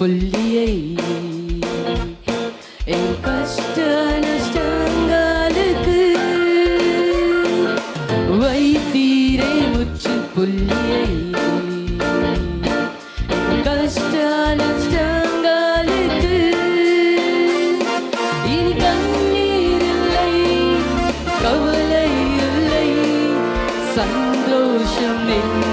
புள்ளியை என் கஷ்ட நஷ்டங்களுக்கு வைத்தீரே முற்று புள்ளியை என் கஷ்ட நஷ்டங்களுக்கு இனி கண்ணீர் இல்லை கவலை இல்லை சந்தோஷம் என்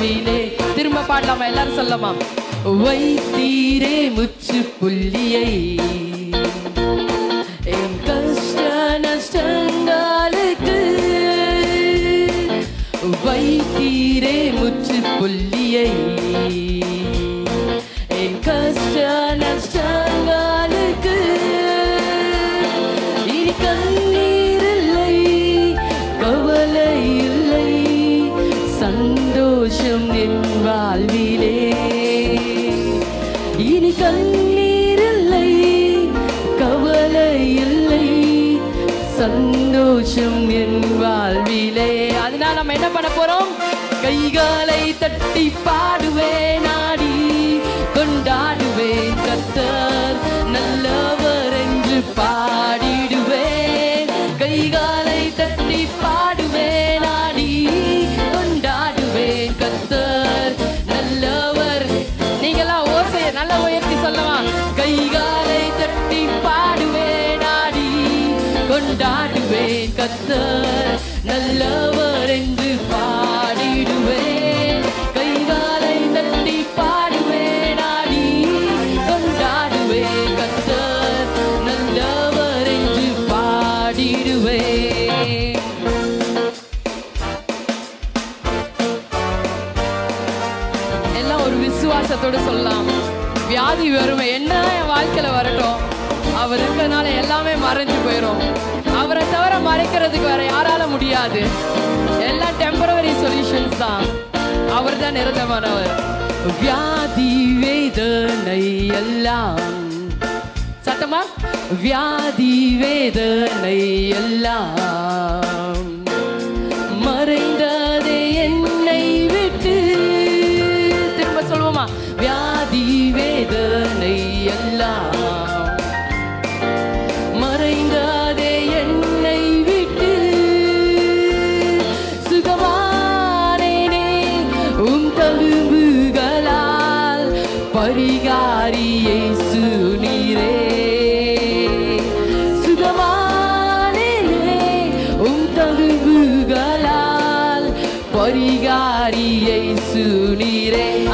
வாழ்விலே திரும்ப பாடலாமா? எல்லாரும் சொல்லமா வைத்தீரே முச்சு புள்ளியை. என் கஷ்ட நஷ்டங்களுக்கு வைத்தீரே முச்சு புள்ளியை. சந்தோஷம் என் வாழ்விலே. அதனால நம்ம என்ன பண்ண போறோம்? கைகாலை தட்டி பாடுவேனா பாடுவேன் கத்தர் நல்லவர் என்று பாடிடுவேன். கைகாலை தட்டி பாடுவேன் ஆடி கொண்டாடுவேன். கத்தர் நல்லவர் என்று பாடிடுவேன். எல்லாம் ஒரு விசுவாசத்தோட சொல்லலாம். வியாதி வறுமை என்ன என் வாழ்க்கையில வரட்டும். அவர் இருக்கிறதுனால எல்லாமே மறைஞ்சு போயிடும் அவரை தவிர மறைக்கிறதுக்கு வேற யாரால முடியாது. எல்லாம் டெம்பரவரி சொல்யூஷன்ஸ் தான். அவர் தான் நிரந்தரமானவர். வியாதி வேதனை எல்லாம். சத்தமா? வியாதி வேதனை எல்லாம்.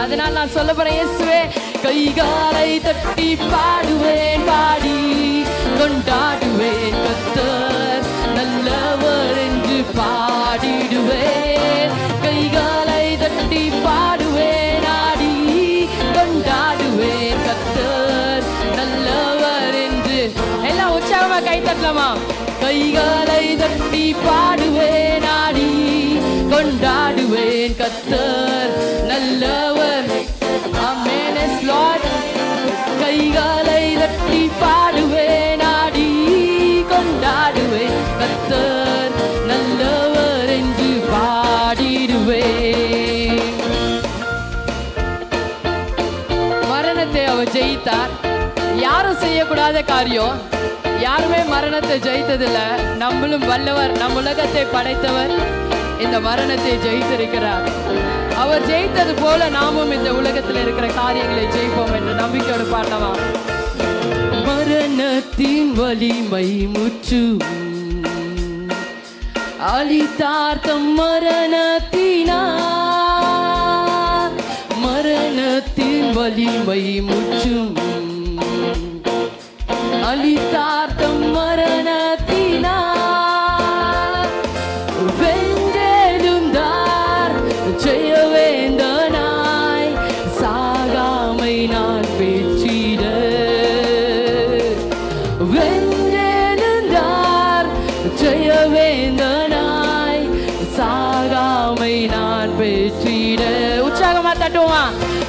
அதனால் நான் சொல்ல போறேன் இயேசுவே கைகாலை தட்டி பாடுவேன் பாடி கொண்டாடுவேன் கத்தர் நல்லவர் என்று பாடிடுவேன். கைகாலை தட்டி சொல்லமா கை கைகாலை தட்டி பாடுவேன் ஆடி கொண்டாடுவேன் கத்தர் நல்லவர். ஆமென் கைகாலை தட்டி பாடுவேன் ஆடி கொண்டாடுவேன் கத்தர் நல்லவர் என்று பாடிடுவேன். மரணத்தை அவர் ஜெயித்தார். யாரும் செய்யக்கூடாத காரியம் யாருமே மரணத்தை ஜெயித்ததில்ல. நம்மளும் வல்லவர் நம் உலகத்தை படைத்தவர் இந்த மரணத்தை ஜெயித்திருக்கிறார். அவர் ஜெயித்தது போல நாமும் இந்த உலகத்தில் இருக்கிற காரியங்களை ஜெயிப்போம் என்று நம்பிக்கையோடு பாடவா? மரணத்தின் வலிமை முற்று அளித்தார்த்தம் மரணத்தினார் மரணத்தின் வலிமை முற்றும். அளித்தார்த்தம் மரணத்தினார் வென்றெழுந்தார் ஜெயவேந்தனாய். சாகாமை நான் பெற்றிட. வென்றெழுந்தார் ஜெயவேந்தனாய். சாகாமை நான் பெற்றிட. உற்சாகமா தட்டுவோமா?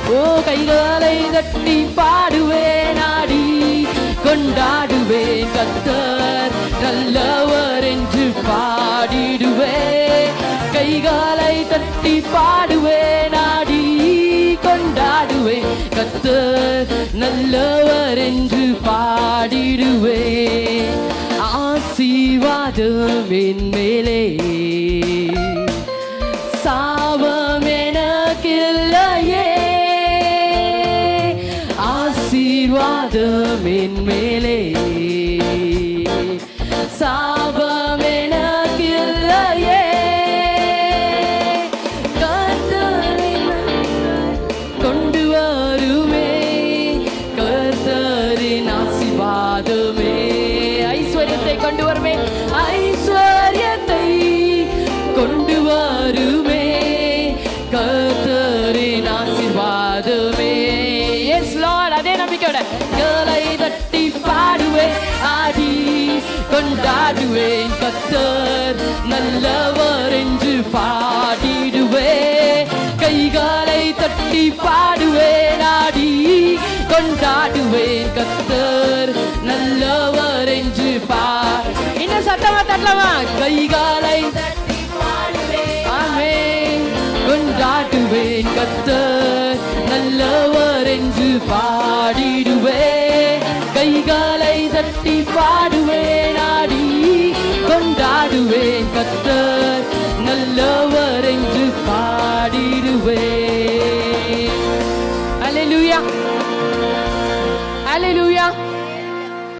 ஓ கைகளை தட்டி பாடுவேன். கைகாலை தட்டி பாடுவேன் ஆடி கொண்டாடுவேன் கத்த நல்லவர் என்று பாடிடுவேன் ஆசீர்வாதம் என் மேலே. சாபம் எனக்கில்லையே. ஆசீர்வாதம் என் மேலே. ஆசீர்வாதமே எஸ் லார்ட் அதே நம்பிக்கையோட கலை தட்டி பாடுவேன் ஆடி கொண்டாடுவேன் கத்தர் நல்லவர் என்று பாடிடுவேன் கைகாலை தட்டி பாடுவேன் ஆடி கொண்டாடுவேன் கத்தர் நல்லவர் என்று பா இன்னும் சத்தமா தட்டலாமா? கைகாலை தட்டி பாடுவேன் ஆமென். கொண்டாடுவேன் கத்தர். நல்லவர் என்று பாடிடுவேன் கைகாலை தட்டி பாடுவேன் ஆடி கொண்டாடுவேன் கத்த